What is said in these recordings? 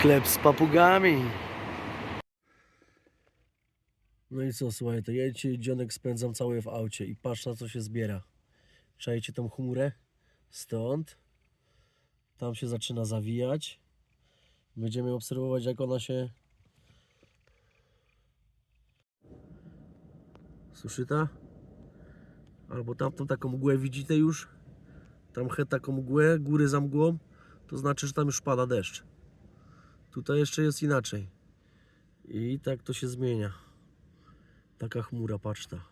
Sklep z papugami. No i co, słuchaj, to ja dzisiaj dzionek spędzam cały w aucie i patrz na co się zbiera. Czajcie tą chmurę? Stąd. Tam się zaczyna zawijać. Będziemy obserwować jak ona się suszyta. Albo tamtą taką mgłę widzicie już? Tam he taką mgłę, góry za mgłą. To znaczy, że tam już pada deszcz. Tutaj jeszcze jest inaczej. I tak to się zmienia. Taka chmura, patrz ta.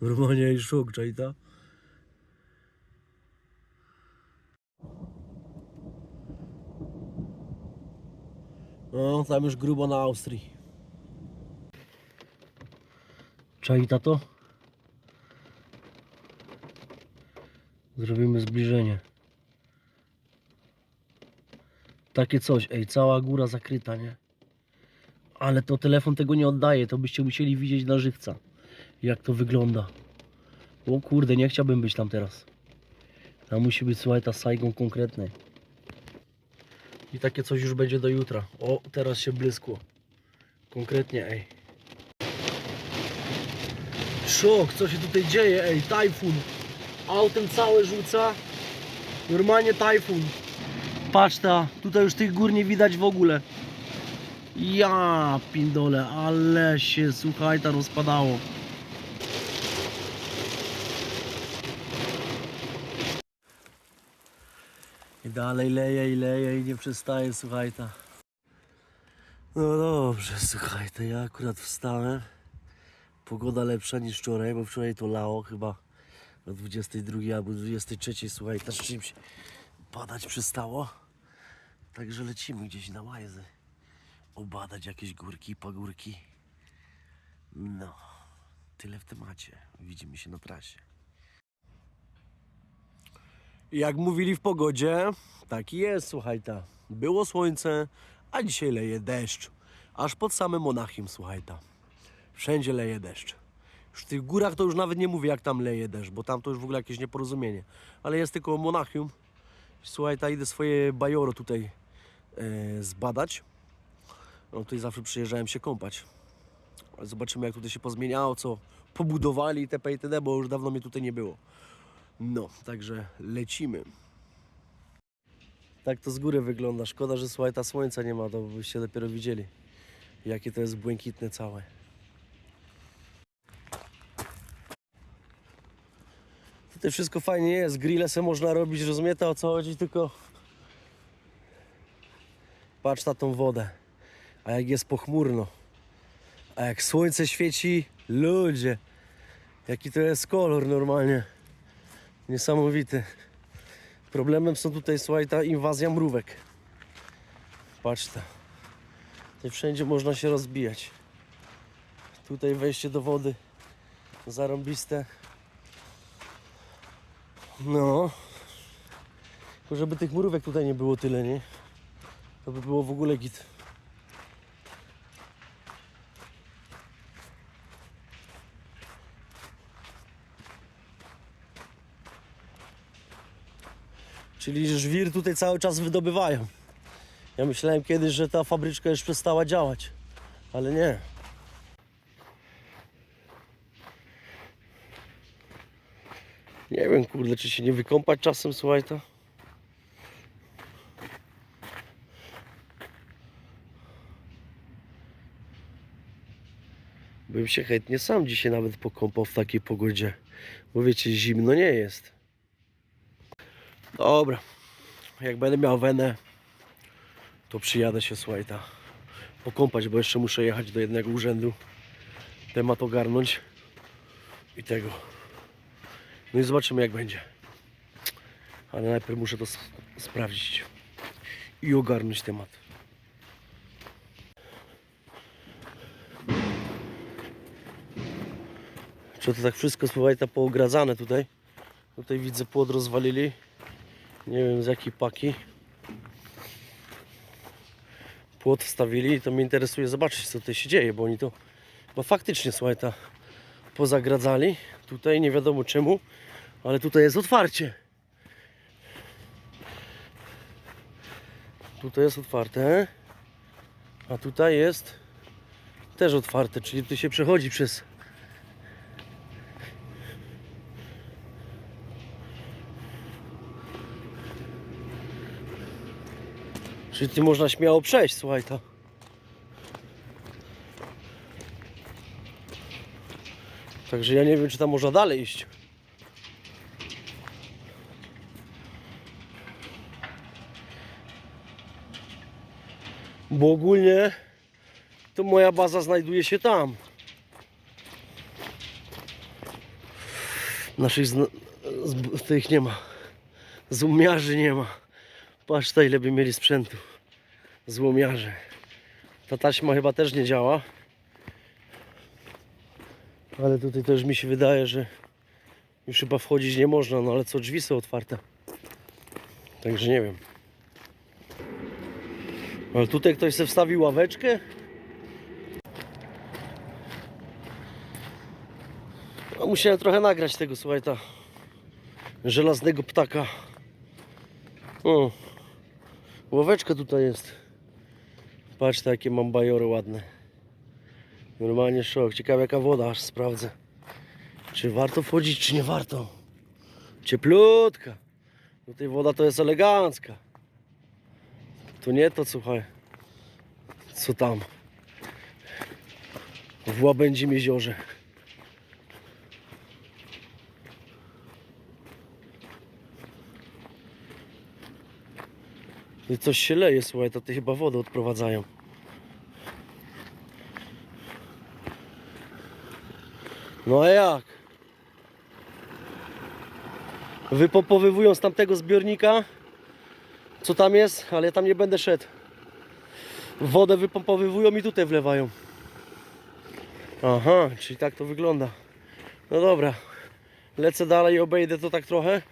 Normalnie i szok, czaj ta. No, tam już grubo na Austrii. Czaj to? Zrobimy zbliżenie. Takie coś, ej, cała góra zakryta, nie? Ale to telefon tego nie oddaje, to byście musieli widzieć na żywca, jak to wygląda. O kurde, nie chciałbym być tam teraz. Tam musi być, słuchaj, ta Saigon konkretnej. I takie coś już będzie do jutra. O, teraz się blyskło. Konkretnie, ej. Szok, co się tutaj dzieje, ej, tajfun. Autem całe rzuca. Normalnie tajfun. Patrz ta, tutaj już tych gór nie widać w ogóle. Ja pindole, ale się słuchaj, ta rozpadało. I dalej leje i leje i nie przestaje, słuchaj ta. No dobrze, słuchaj, to ja akurat wstałem. Pogoda lepsza niż wczoraj, bo wczoraj to lało chyba o 22 albo 23, słuchaj, też czymś padać przestało. Także lecimy gdzieś na łajzy. Obadać jakieś górki, pagórki. No, tyle w temacie. Widzimy się na trasie. Jak mówili w pogodzie, taki jest, słuchaj ta. Było słońce, a dzisiaj leje deszcz. Aż pod samym Monachium, słuchaj ta. Wszędzie leje deszcz. Już w tych górach to już nawet nie mówię, jak tam leje deszcz, bo tam to już w ogóle jakieś nieporozumienie. Ale jest tylko Monachium. Słuchaj, ta idę swoje bajoro tutaj e, zbadać. No tutaj zawsze przyjeżdżałem się kąpać. Ale zobaczymy, jak tutaj się pozmieniało, co pobudowali itp. itd., bo już dawno mnie tutaj nie było. No, także lecimy. Tak to z góry wygląda. Szkoda, że słuchaj, ta słońca nie ma, to byście dopiero widzieli, jakie to jest błękitne całe. Tutaj wszystko fajnie jest, grille se można robić, rozumiecie o co chodzi, tylko patrz na tą wodę, a jak jest pochmurno, a jak słońce świeci, ludzie, jaki to jest kolor normalnie, niesamowity. Problemem są tutaj, słuchaj, ta inwazja mrówek. Patrz ta. Tutaj wszędzie można się rozbijać. Tutaj wejście do wody zarąbiste. No. Tylko żeby tych mrówek tutaj nie było tyle, nie? To by było w ogóle git. Czyli żwir tutaj cały czas wydobywają. Ja myślałem kiedyś, że ta fabryczka już przestała działać, ale nie. Nie wiem, kurde, czy się nie wykąpać czasem, słuchaj to. Bym się chętnie sam dzisiaj nawet pokąpał w takiej pogodzie. Bo wiecie, zimno nie jest. Dobra. Jak będę miał wenę, to przyjadę się, słuchaj, ta, pokąpać, bo jeszcze muszę jechać do jednego urzędu. Temat ogarnąć i tego. No i zobaczymy jak będzie. Ale najpierw muszę to s- sprawdzić i ogarnąć temat. Czy to tak wszystko słuchaj ta poogradzane tutaj? Tutaj widzę płot rozwalili. Nie wiem z jakiej paki. Płot wstawili i to mnie interesuje zobaczyć co tutaj się dzieje, bo oni to bo faktycznie słuchaj ta pozagradzali. Tutaj nie wiadomo czemu, ale tutaj jest otwarcie. Tutaj jest otwarte. A tutaj jest też otwarte, czyli tu się przechodzi przez Czyli można śmiało przejść, słuchaj to. Także ja nie wiem, czy tam można dalej iść. Bo ogólnie to moja baza znajduje się tam. Naszych zna- z- tych nie ma. Złomiarzy nie ma. Patrz ta ile by mieli sprzętu. Złomiarze. Ta taśma chyba też nie działa. Ale tutaj też mi się wydaje, że już chyba wchodzić nie można, no ale co drzwi są otwarte. Także nie wiem. Ale tutaj ktoś sobie wstawił ławeczkę. No, musiałem trochę nagrać tego, słuchaj, ta żelaznego ptaka. O, ławeczka tutaj jest. Patrz, jakie mam bajory ładne. Normalnie szok. Ciekawe jaka woda, aż sprawdzę. Czy warto wchodzić, czy nie warto. Cieplutka. Tutaj woda to jest elegancka. To nie to, słuchaj. Co tam? W Łabędzim jeziorze. I coś się leje, słuchaj, to ty chyba wodę odprowadzają. No a jak? Wypompowywują z tamtego zbiornika, co tam jest, ale ja tam nie będę szedł. Wodę wypompowywują i tutaj wlewają. Aha, czyli tak to wygląda. No dobra, lecę dalej i obejdę to tak trochę.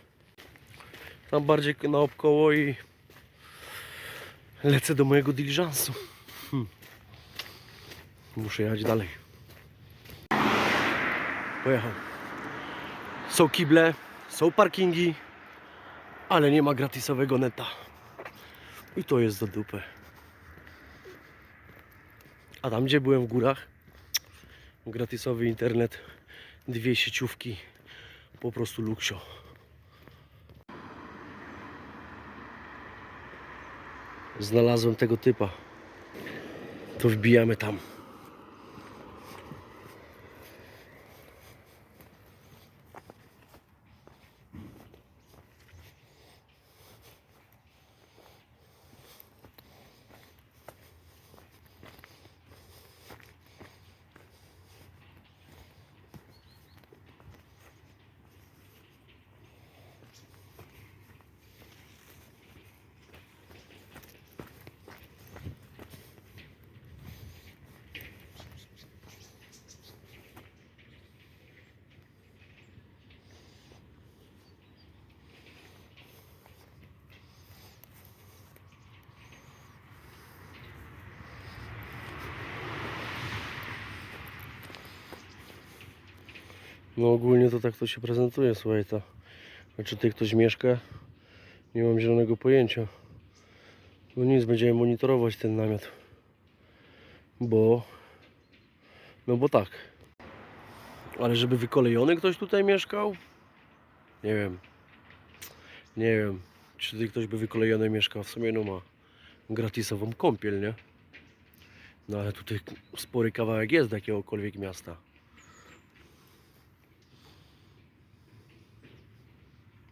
Tam bardziej naokoło i lecę do mojego diligensu. Hmm. Muszę jechać dalej. Pojechał. Są kible, są parkingi, ale nie ma gratisowego neta. I to jest do dupy. A tam gdzie byłem w górach, gratisowy internet, dwie sieciówki, po prostu luksio. Znalazłem tego typa. To wbijamy tam. No ogólnie to tak to się prezentuje, słuchaj to. A czy tutaj ktoś mieszka? Nie mam zielonego pojęcia. No nic, będziemy monitorować ten namiot. Bo... No bo tak. Ale żeby wykolejony ktoś tutaj mieszkał? Nie wiem. Nie wiem. Czy tutaj ktoś by wykolejony mieszkał? W sumie no ma gratisową kąpiel, nie? No ale tutaj spory kawałek jest do jakiegokolwiek miasta.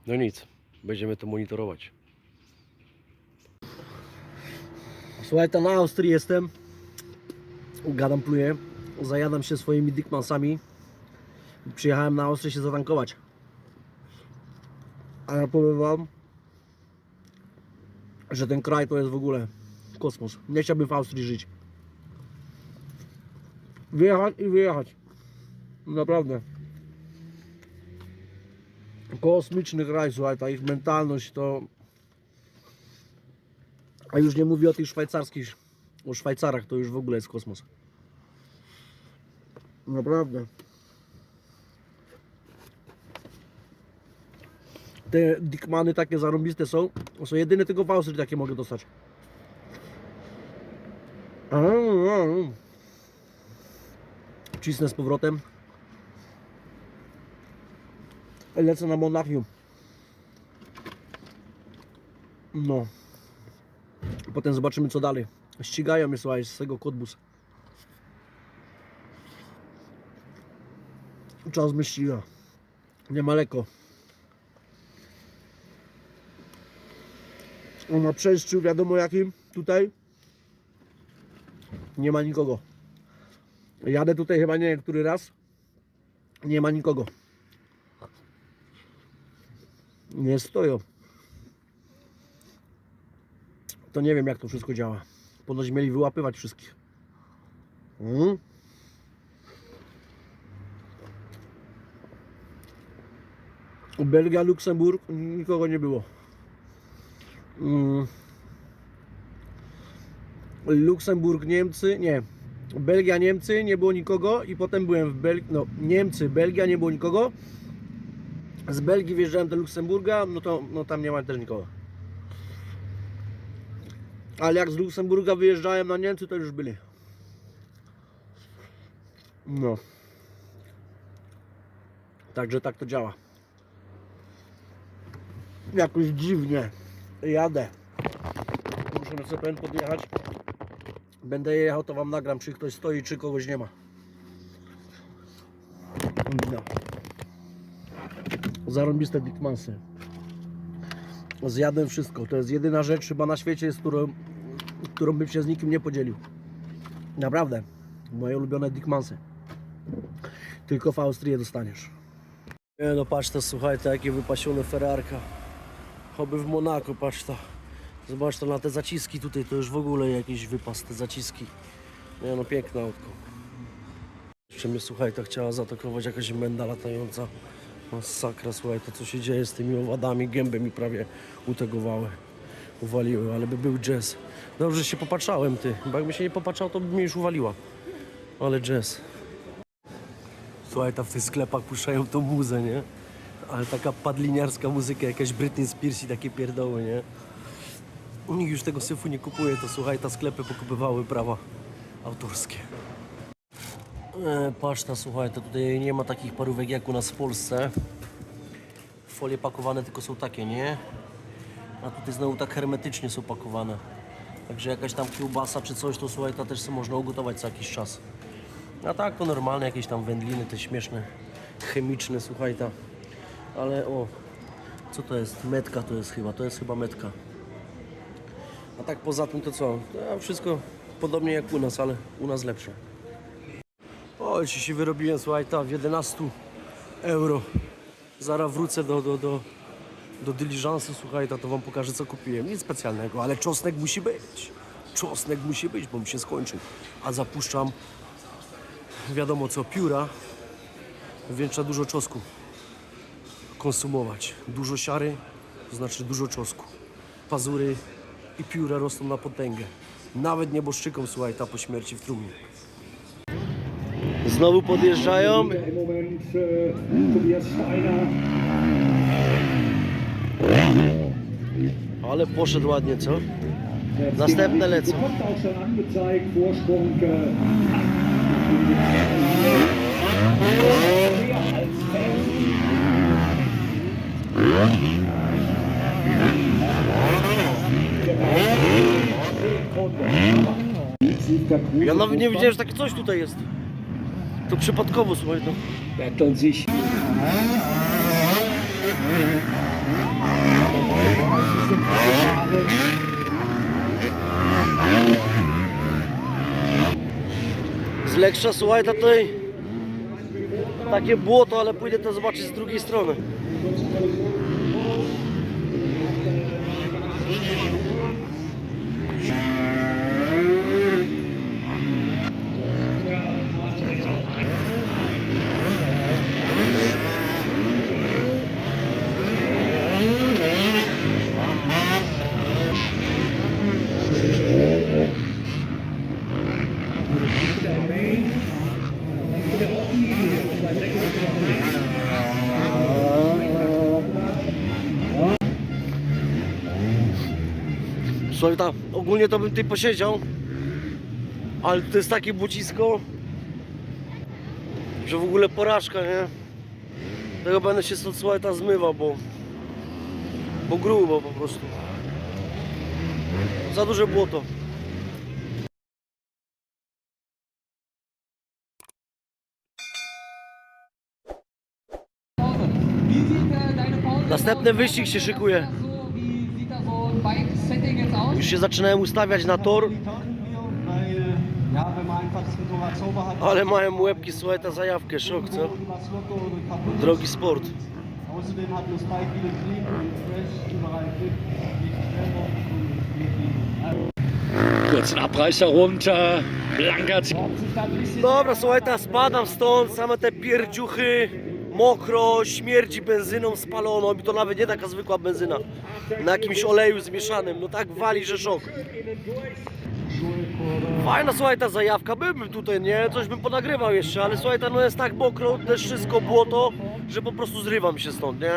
No nic, będziemy to monitorować. Słuchaj, to na Austrii jestem. Gadam, pluję. Zajadam się swoimi Dickmansami. Przyjechałem na Austrię się zatankować. A ja powiem wam, że ten kraj to jest w ogóle kosmos. Nie chciałbym w Austrii żyć. Wyjechać i wyjechać. Naprawdę. Kosmiczny kraj, słuchaj, ta ich mentalność to... A już nie mówię o tych szwajcarskich, o Szwajcarach, to już w ogóle jest kosmos. Naprawdę. Te Dickmany takie zarąbiste są. To są jedyne tylko w takie mogę dostać. Cisnę z powrotem. Lecę na Monachium. No. Potem zobaczymy co dalej. Ścigają mnie słuchaj z tego kodbus. Czas mnie ściga. Nie ma lekko. On na przejściu wiadomo jakim tutaj nie ma nikogo. Jadę tutaj chyba nie który raz. Nie ma nikogo. Nie stoją. To nie wiem jak to wszystko działa. Ponoć mieli wyłapywać wszystkich. Mm. Belgia, Luksemburg, nikogo nie było. Mm. Luksemburg, Niemcy, nie. Belgia, Niemcy, nie było nikogo i potem byłem w Belgii, no Niemcy, Belgia, nie było nikogo. Z Belgii wjeżdżałem do Luksemburga, no to no tam nie ma też nikogo. Ale jak z Luksemburga wyjeżdżałem na Niemcy, to już byli. No. Także tak to działa. Jakoś dziwnie jadę. Muszę na CPN podjechać. Będę jechał, to wam nagram, czy ktoś stoi, czy kogoś nie ma. No. Zarąbiste Dickmansy. Zjadłem wszystko. To jest jedyna rzecz chyba na świecie, z którą, którą bym się z nikim nie podzielił. Naprawdę. Moje ulubione Dickmansy. Tylko w Austrii je dostaniesz. Nie no patrz to, słuchaj, to jakie wypasione Ferrarka. Choby w Monako, patrz to. Zobacz to na te zaciski tutaj, to już w ogóle jakiś wypas, te zaciski. Nie no, piękne autko. Jeszcze mnie, słuchaj, to chciała zaatakować jakaś menda latająca. Masakra, słuchaj, to co się dzieje z tymi owadami, gęby mi prawie utegowały, uwaliły, ale by był jazz. Dobrze że się popatrzałem, ty, bo jakby się nie popatrzał, to by mnie już uwaliła. Ale jazz. Słuchaj, tam w tych sklepach puszczają tą muzę, nie? Ale taka padliniarska muzyka, jakaś Britney Spears i takie pierdoły, nie? Nikt już tego syfu nie kupuje, to słuchaj, ta sklepy pokupywały prawa autorskie. E, patrz ta, słuchaj, to tutaj nie ma takich parówek jak u nas w Polsce. Folie pakowane tylko są takie, nie? A tutaj znowu tak hermetycznie są pakowane. Także jakaś tam kiełbasa czy coś, to słuchaj, to też sobie można ugotować co jakiś czas. A tak to normalne, jakieś tam wędliny, te śmieszne, chemiczne, słuchaj ta. Ale o, co to jest? Metka to jest chyba, to jest chyba metka. A tak poza tym to co? To wszystko podobnie jak u nas, ale u nas lepsze. O, ci się wyrobiłem, słuchaj, ta w 11 euro. Zaraz wrócę do, do, do, do dyliżansu, słuchaj, ta, to wam pokażę co kupiłem. Nic specjalnego, ale czosnek musi być. Czosnek musi być, bo mi się skończy. A zapuszczam, wiadomo co, pióra, więc trzeba dużo czosku konsumować. Dużo siary, to znaczy dużo czosku. Pazury i pióra rosną na potęgę. Nawet nieboszczykom, słuchaj, ta po śmierci w trumnie. Znowu podjeżdżają. Ale poszedł ładnie, co? Następne lecą. Ja nawet nie wiedziałem, że takie coś tutaj jest. To przypadkowo, słuchaj, no. Betteln sich Z Leksza, słuchaj, to tutaj takie błoto, ale pójdę to zobaczyć z drugiej strony. Słuchaj, tam ogólnie to bym tutaj posiedział. Ale to jest takie bucisko, że w ogóle porażka, nie? Tego będę się stąd słuchajta zmywał, bo bo grubo po prostu. Za duże błoto. Następny wyścig się szykuje. Już się zaczynałem ustawiać na tor, ale mają łebki, słuchaj, ta zajawkę, szok, co? Drogi sport. Kurzen Abreißer runter. Blanker Dobra, słuchaj, teraz spadam stąd, same te pierdziuchy, mokro, śmierdzi benzyną spaloną i to nawet nie taka zwykła benzyna. Na jakimś oleju zmieszanym, no tak wali, że szok. Fajna, słuchaj, ta zajawka, byłbym tutaj, nie? Coś bym ponagrywał jeszcze, ale słuchaj, ta no jest tak mokro, też wszystko błoto, że po prostu zrywam się stąd, nie?